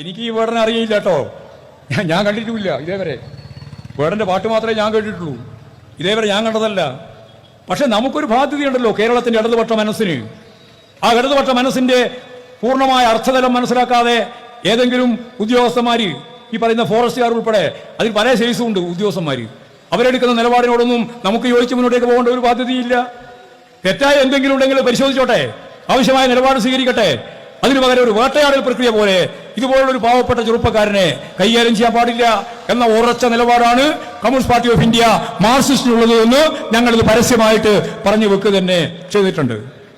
എനിക്ക് ഈ വേടനെ അറിയില്ല കേട്ടോ. ഞാൻ- കണ്ടിട്ടുമില്ല ഇതേവരെ. വേടന്റെ പാട്ട് മാത്രമേ ഞാൻ കേട്ടിട്ടുള്ളൂ. ഇതേവരെ ഞാൻ കണ്ടതല്ല. പക്ഷെ നമുക്കൊരു ബാധ്യതയുണ്ടല്ലോ കേരളത്തിന്റെ ഇടതുപക്ഷ മനസ്സിന്. ആ ഇടതുപക്ഷ മനസ്സിന്റെ പൂർണമായ അർത്ഥതലം മനസ്സിലാക്കാതെ ഏതെങ്കിലും ഉദ്യോഗസ്ഥന്മാര് ഈ പറയുന്ന ഫോറസ്റ്റുകാർ ഉൾപ്പെടെ അതിൽ പല സൈസും ഉണ്ട് ഉദ്യോഗസ്ഥന്മാര്. അവരെടുക്കുന്ന നിലപാടിനോടൊന്നും നമുക്ക് യോജിച്ച് മുന്നോട്ടേക്ക് പോകേണ്ട ഒരു ബാധ്യതയില്ല. തെറ്റായ എന്തെങ്കിലും ഉണ്ടെങ്കിൽ പരിശോധിച്ചോട്ടെ. ആവശ്യമായ നിലപാട് സ്വീകരിക്കട്ടെ. അതിനു പകരം ഒരു വേട്ടയാടൽ പ്രക്രിയ പോലെ ഇതുപോലുള്ള ഒരു പാവപ്പെട്ട ചെറുപ്പക്കാരനെ കൈകാര്യം ചെയ്യാൻ പാടില്ല എന്ന ഉറച്ച നിലപാടാണ് കമ്മ്യൂണിസ്റ്റ് പാർട്ടി ഓഫ് ഇന്ത്യ മാർസിസ്റ്റിനുള്ളത് എന്ന് ഞങ്ങളിത് പരസ്യമായിട്ട് പറഞ്ഞു വെക്കുക തന്നെ ചെയ്തിട്ടുണ്ട്.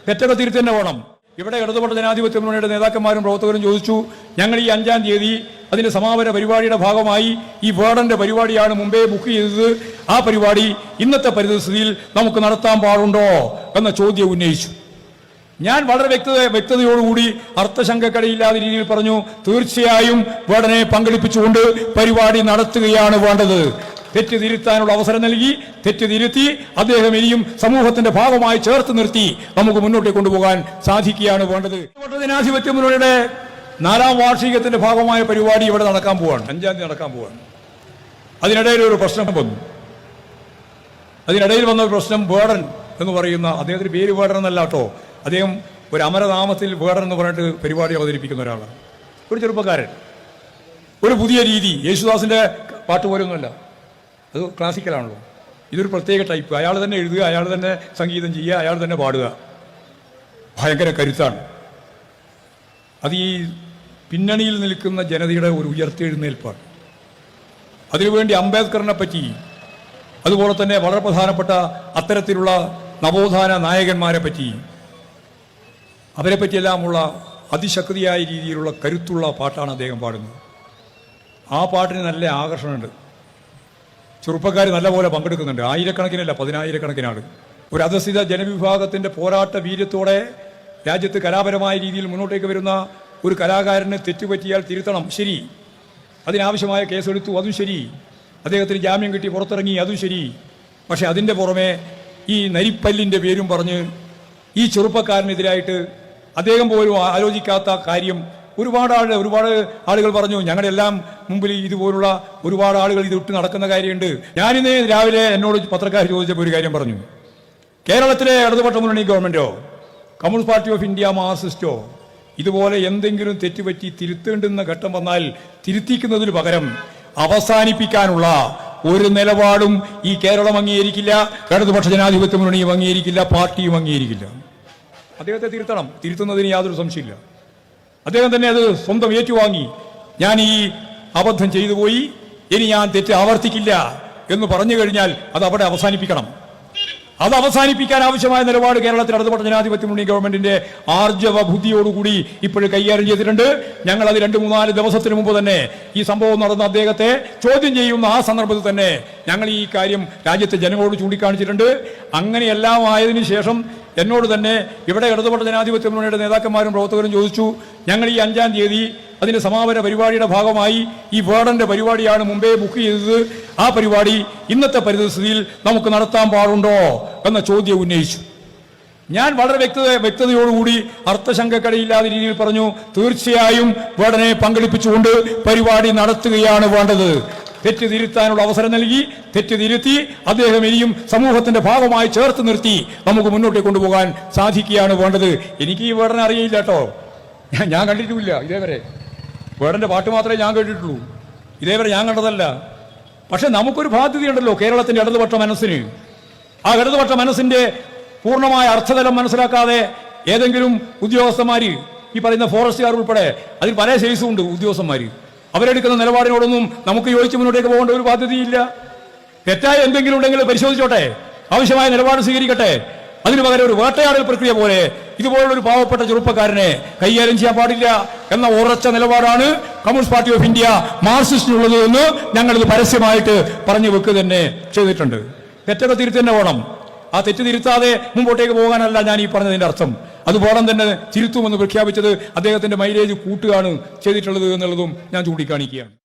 തെറ്റൊക്കെ തിരുത്തി തന്നെ വേണം. ഇവിടെ ഇടതുപക്ഷ ജനാധിപത്യ മുന്നണിയുടെ നേതാക്കന്മാരും പ്രവർത്തകരും ചോദിച്ചു ഞങ്ങൾ ഈ അഞ്ചാം തീയതി അതിന്റെ സമാപന പരിപാടിയുടെ ഭാഗമായി ഈ വേർഡന്റെ പരിപാടിയാണ് മുമ്പേ ബുക്ക് ചെയ്തത്. ആ പരിപാടി ഇന്നത്തെ പരിതസ്ഥിതിയിൽ നമുക്ക് നടത്താൻ പാടുണ്ടോ? എന്ന ചോദ്യം ഉന്നയിച്ചു. ഞാൻ വളരെ വ്യക്തത വ്യക്തതയോടുകൂടി അർത്ഥശങ്കക്കടയില്ലാത്ത രീതിയിൽ പറഞ്ഞു തീർച്ചയായും വേടനെ പങ്കെടുപ്പിച്ചുകൊണ്ട് പരിപാടി നടത്തുകയാണ് വേണ്ടത്. തെറ്റ് തിരുത്താനുള്ള അവസരം നൽകി തെറ്റ് തിരുത്തി അദ്ദേഹം ഇനിയും സമൂഹത്തിന്റെ ഭാഗമായി ചേർത്ത് നിർത്തി നമുക്ക് മുന്നോട്ട് കൊണ്ടുപോകാൻ സാധിക്കുകയാണ് വേണ്ടത്. ജനാധിപത്യ മുന്നണിയുടെ നാലാം വാർഷികത്തിന്റെ ഭാഗമായ പരിപാടി ഇവിടെ നടക്കാൻ പോവാണ്. അഞ്ചാം തീയതി നടക്കാൻ പോവാണ്. അതിനിടയിൽ ഒരു പ്രശ്നം വന്നു. അതിനിടയിൽ വന്ന ഒരു പ്രശ്നം വേടൻ എന്ന് പറയുന്ന അദ്ദേഹത്തിന് പേര് വേടൻ എന്നല്ല കേട്ടോ. അദ്ദേഹം ഒരു അമരനാമത്തിൽ വേടൻ എന്ന് പറഞ്ഞിട്ട് പരിപാടി അവതരിപ്പിക്കുന്ന ഒരാളാണ്. ഒരു ചെറുപ്പക്കാരൻ. ഒരു പുതിയ രീതി. യേശുദാസിന്റെ പാട്ട് പോലൊന്നുമല്ല. അത് ക്ലാസിക്കലാണല്ലോ ഇതൊരു പ്രത്യേക ടൈപ്പ് അയാൾ തന്നെ എഴുതുക അയാൾ തന്നെ സംഗീതം ചെയ്യുക അയാൾ തന്നെ പാടുക. ഭയങ്കര കരുത്താണ്. അത് ഈ പിന്നണിയിൽ നിൽക്കുന്ന ജനതയുടെ ഒരു ഉയർത്തെഴുന്നേൽപ്പാണ്. അതിനുവേണ്ടി അംബേദ്കറിനെ പറ്റി അതുപോലെ തന്നെ വളരെ പ്രധാനപ്പെട്ട അത്തരത്തിലുള്ള നവോത്ഥാന നായകന്മാരെ പറ്റി അവരെ പറ്റിയെല്ലാമുള്ള അതിശക്തിയായ രീതിയിലുള്ള കരുത്തുള്ള പാട്ടാണ് അദ്ദേഹം പാടുന്നത്. ആ പാട്ടിന് നല്ല ആകർഷണമുണ്ട്. ചെറുപ്പക്കാർ നല്ലപോലെ പങ്കെടുക്കുന്നുണ്ട്. ആയിരക്കണക്കിനല്ല പതിനായിരക്കണക്കിനാണ് ഒരു അധസ്ഥിത ജനവിഭാഗത്തിന്റെ പോരാട്ട വീര്യത്തോടെ രാജ്യത്ത് കലാപരമായ രീതിയിൽ മുന്നോട്ടേക്ക് വരുന്ന ഒരു കലാകാരന് തെറ്റുപറ്റിയാൽ തിരുത്തണം ശരി. അതിനാവശ്യമായ കേസെടുത്തു അതും ശരി. അദ്ദേഹത്തിന് ജാമ്യം കിട്ടി പുറത്തിറങ്ങി അതും ശരി. പക്ഷേ അതിന്റെ പുറമെ ഈ നരിപ്പല്ലിന്റെ പേരും പറഞ്ഞ് ഈ ചെറുപ്പക്കാരനെതിരായിട്ട് അദ്ദേഹം പോലും ആലോചിക്കാത്ത കാര്യം ഒരുപാട് ആളുകൾ ഒരുപാട് ആളുകൾ പറഞ്ഞു ഞങ്ങളുടെ എല്ലാം മുമ്പിൽ ഇതുപോലുള്ള ഒരുപാട് ആളുകൾ ഇത് ഇട്ട് നടക്കുന്ന കാര്യമുണ്ട്. ഞാനിന്ന് രാവിലെ എന്നോട് പത്രക്കാർ ചോദിച്ചപ്പോൾ ഒരു കാര്യം പറഞ്ഞു. കേരളത്തിലെ ഇടതുപക്ഷ മുന്നണി ഗവൺമെന്റോ കമ്മ്യൂണിസ്റ്റ് പാർട്ടി ഓഫ് ഇന്ത്യ മാർസിസ്റ്റോ ഇതുപോലെ എന്തെങ്കിലും തെറ്റുപറ്റി തിരുത്തേണ്ടുന്ന ഘട്ടം വന്നാൽ തിരുത്തിക്കുന്നതിന് പകരം അവസാനിപ്പിക്കാനുള്ള ഒരു നിലപാടും ഈ കേരളം അംഗീകരിക്കില്ല ഇടതുപക്ഷ ജനാധിപത്യ മുന്നണിയും അംഗീകരിക്കില്ല പാർട്ടിയും അംഗീകരിക്കില്ല. അദ്ദേഹത്തെ തിരുത്തണം. തിരുത്തുന്നതിന് യാതൊരു സംശയമില്ല. അദ്ദേഹം തന്നെ അത് സ്വന്തം ഏറ്റുവാങ്ങി. ഞാൻ ഈ അബദ്ധം ചെയ്തു പോയി. ഇനി ഞാൻ തെറ്റ് ആവർത്തിക്കില്ല എന്ന് പറഞ്ഞു കഴിഞ്ഞാൽ അത് അവിടെ അവസാനിപ്പിക്കണം. അത് അവസാനിപ്പിക്കാൻ ആവശ്യമായ നിലപാട് കേരളത്തിൽ ഇടതുപക്ഷ ജനാധിപത്യ മുന്നണി ഗവൺമെന്റിന്റെ ആർജവ ബുദ്ധിയോടുകൂടി ഇപ്പോഴും കൈകാര്യം ചെയ്തിട്ടുണ്ട്. ഞങ്ങൾ അത് രണ്ട് മൂന്നാൽ ദിവസത്തിന് മുമ്പ് തന്നെ ഈ സംഭവം നടന്ന അദ്ദേഹത്തെ ചോദ്യം ചെയ്യുന്ന ആ സന്ദർഭത്തിൽ തന്നെ ഞങ്ങൾ ഈ കാര്യം രാജ്യത്തെ ജനങ്ങളോട് ചൂണ്ടിക്കാണിച്ചിട്ടുണ്ട്. അങ്ങനെയെല്ലാം ആയതിനു ശേഷം എന്നോട് തന്നെ ഇവിടെ ഇടതുപക്ഷ ജനാധിപത്യ മുന്നണിയുടെ നേതാക്കന്മാരും പ്രവർത്തകരും ചോദിച്ചു ഞങ്ങൾ ഈ അഞ്ചാം തീയതി അതിന്റെ സമാപന പരിപാടിയുടെ ഭാഗമായി ഈ വേർഡന്റെ പരിപാടിയാണ് മുമ്പേ ബുക്ക് ചെയ്തത്. ആ പരിപാടി ഇന്നത്തെ പരിതസ്ഥിതിയിൽ നമുക്ക് നടത്താൻ പാടുണ്ടോ? എന്ന ചോദ്യം ഉന്നയിച്ചു. ഞാൻ വളരെ വ്യക്തത വ്യക്തതയോടുകൂടി അർത്ഥശങ്കക്കടയില്ലാത്ത രീതിയിൽ പറഞ്ഞു തീർച്ചയായും വേടനെ പങ്കെടുപ്പിച്ചുകൊണ്ട് പരിപാടി നടത്തുകയാണ് വേണ്ടത്. തെറ്റ് തിരുത്താനുള്ള അവസരം നൽകി തെറ്റ് തിരുത്തി അദ്ദേഹം ഇനിയും സമൂഹത്തിന്റെ ഭാഗമായി ചേർത്ത് നിർത്തി നമുക്ക് മുന്നോട്ട് കൊണ്ടുപോകാൻ സാധിക്കുകയാണ് വേണ്ടത്. എനിക്ക് ഈ വേടനെ അറിയില്ല കേട്ടോ. ഞാൻ- കണ്ടിട്ടുമില്ല ഇതേവരെ. വേടന്റെ പാട്ട് മാത്രമേ ഞാൻ കേട്ടിട്ടുള്ളൂ. ഇതേവരെ ഞാൻ കണ്ടതല്ല. പക്ഷെ നമുക്കൊരു ബാധ്യതയുണ്ടല്ലോ കേരളത്തിന്റെ ഇടതുപക്ഷ മനസ്സിന്. ആ ഇടതുപക്ഷ മനസ്സിന്റെ പൂർണമായ അർത്ഥതലം മനസ്സിലാക്കാതെ ഏതെങ്കിലും ഉദ്യോഗസ്ഥന്മാര് ഈ പറയുന്ന ഫോറസ്റ്റുകാർ ഉൾപ്പെടെ അതിൽ പല സൈസും ഉണ്ട് ഉദ്യോഗസ്ഥന്മാര്. അവരെടുക്കുന്ന നിലപാടിനോടൊന്നും നമുക്ക് യോജിച്ച് മുന്നോട്ടേക്ക് പോകേണ്ട ഒരു ബാധ്യതയില്ല. തെറ്റായ എന്തെങ്കിലും ഉണ്ടെങ്കിൽ പരിശോധിച്ചോട്ടെ. ആവശ്യമായ നിലപാട് സ്വീകരിക്കട്ടെ. അതിനു പകരം ഒരു വേട്ടയാടൽ പ്രക്രിയ പോലെ ഇതുപോലുള്ള ഒരു പാവപ്പെട്ട ചെറുപ്പക്കാരനെ കൈകാര്യം ചെയ്യാൻ പാടില്ല എന്ന ഉറച്ച നിലപാടാണ് കമ്മ്യൂണിസ്റ്റ് പാർട്ടി ഓഫ് ഇന്ത്യ മാർസിസ്റ്റിനുള്ളത് എന്ന് ഞങ്ങളിത് പരസ്യമായിട്ട് പറഞ്ഞു വെക്കുക തന്നെ ചെയ്തിട്ടുണ്ട്. തെറ്റൊക്കെ തിരുത്തി തന്നെ വേണം ആ തെറ്റ് തിരുത്താതെ മുമ്പോട്ടേക്ക് പോകാനല്ല ഞാൻ ഈ പറഞ്ഞതിന്റെ അർത്ഥം. അതുപോലെ തന്നെ തിരുത്തുമെന്ന് പ്രഖ്യാപിച്ചത് അദ്ദേഹത്തിന്റെ മൈലേജ് കൂട്ടുകയാണ് ചെയ്തിട്ടുള്ളത് എന്നുള്ളതും ഞാൻ ചൂണ്ടിക്കാണിക്കുകയാണ്.